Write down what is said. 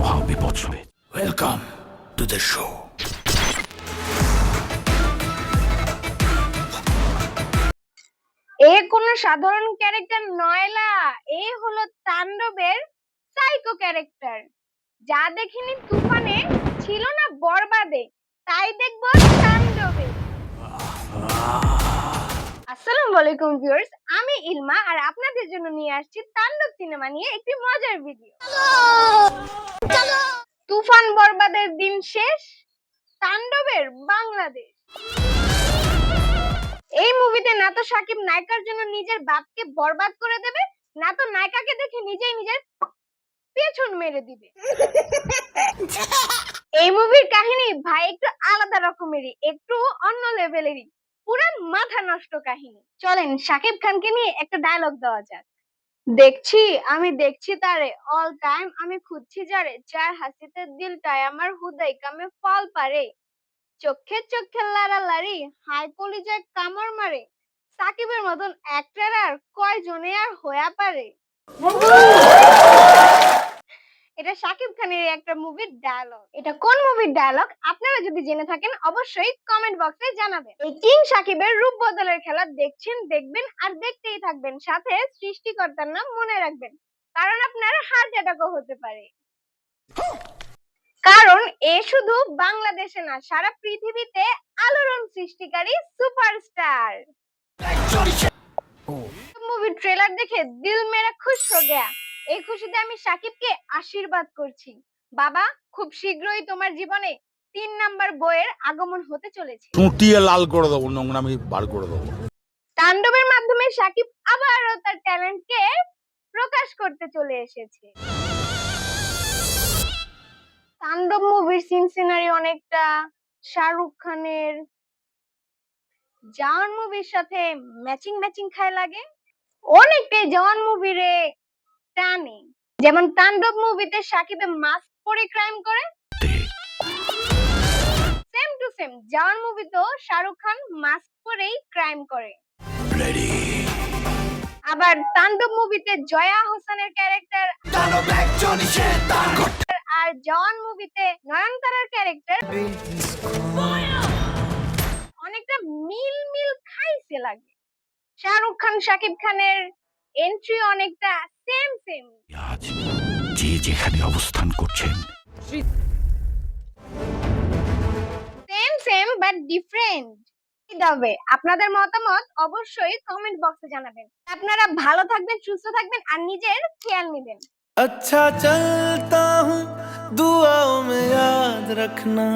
মহা বিপদ welcome to the show এ কোনো সাধারণ ক্যারেক্টার নয়লা এ হলো তাণ্ডবের সাইকো ক্যারেক্টার। যা দেখিনি তুফানে ছিল না বরবাদে তাই দেখব তাণ্ডবে। আসসালামু আলাইকুম ভিউয়ার্স আমি ইলমা আর আপনাদের জন্য নিয়ে আসছি তাণ্ডব সিনেমা নিয়ে একটি মজার ভিডিও। তুফান বরবাদের দিন শেষ, তাণ্ডবের বাংলাদেশ। এই মুভিতে না তো সাকিব নায়িকার জন্য নিজের বাপকে বরবাদ করে দেবে না তো নায়িকাকে দেখে নিজেই নিজের পেছন মেরে দিবে। এই মুভির কাহিনী ভাই একটু আলাদা রকমেরই, একটু অন্য লেভেলেরই পুরো মাথা নষ্ট কাহিনী। চলেন সাকিব খানকে নিয়ে একটা ডায়লগ দেওয়া যাক। দেখছি, আমি দেখছি তারে। অল টাইম আমি খুঁজছি যারে, যার হাসিতে দিলটায় আমার হুদাই কামে ফল পারে। চোখে চোখে লারি হাই কলিজায় কামড় মারে। সাকিবের মতন অ্যাক্টর আর কয়জনে আর হয়া পারে? এটা সাকিব খানের একটা মুভির ডায়লগ এটা কোন মুভির ডায়লগ আপনারা যদি জেনে থাকেন অবশ্যই কমেন্ট বক্সে জানাবেন। এই কিং সাকিবের রূপ বদলের খেলা দেখছেন দেখবেন আর দেখতেই থাকবেন। সাথে সৃষ্টিকর্তার নাম মনে রাখবেন। কারণ আপনার হার্ট অ্যাটাকও হতে পারে। কারণ এ শুধু বাংলাদেশে না সারা পৃথিবীতে আলোড়ন সৃষ্টিকারী সুপারস্টার মুভির ট্রেলার দেখে দিল মেরা খুশ হো গয়া। এই খুশিতে আমি সাকিবকে আশীর্বাদ করছি। বাবা খুব শীঘ্রই তোমার জীবনে তিন নাম্বার বইয়ের আগমন হতে চলেছে। চুটিয়ে লাল করে দেবো নোংরামি বার করে দেবো। তাণ্ডবের মাধ্যমে সাকিব আবারও তার ট্যালেন্টকে প্রকাশ করতে চলে এসেছে। তাণ্ডব মুভির সিন সিনারি অনেকটা শাহরুখ খানের জাওয়ান মুভির সাথে ম্যাচিং ম্যাচিং খায় লাগে। অনেকটাই জওয়ান মুভিরে টানে। যেমন তাণ্ডব মুভিতে সাকিবে মাস্ক পরে ক্রাইম করে। সেম টু সেম জাওয়ান মুভিতেও শাহরুখ খান মাস্ক পরেই ক্রাইম করে। আবার তাণ্ডব মুভিতে জয়া হোসেনের ক্যারেক্টার আর জওয়ান মুভিতে নয়নতারার ক্যারেক্টার অনেকটা মিল মিল খাইছে লাগে। শাহরুখ খান শাকিব খানের এন্ট্রি অনেকটা সেম সেম আজ যে যেখানে অবস্থান করছেন সেম সেম বাট ডিফারেন্ট তবে আপনাদের মতামত অবশ্যই কমেন্ট বক্সে জানাবেন আপনারা ভালো থাকবেন সুস্থ থাকবেন আর নিজের খেয়াল নেবেন अच्छा चलता हूँ दुआओं में याद रखना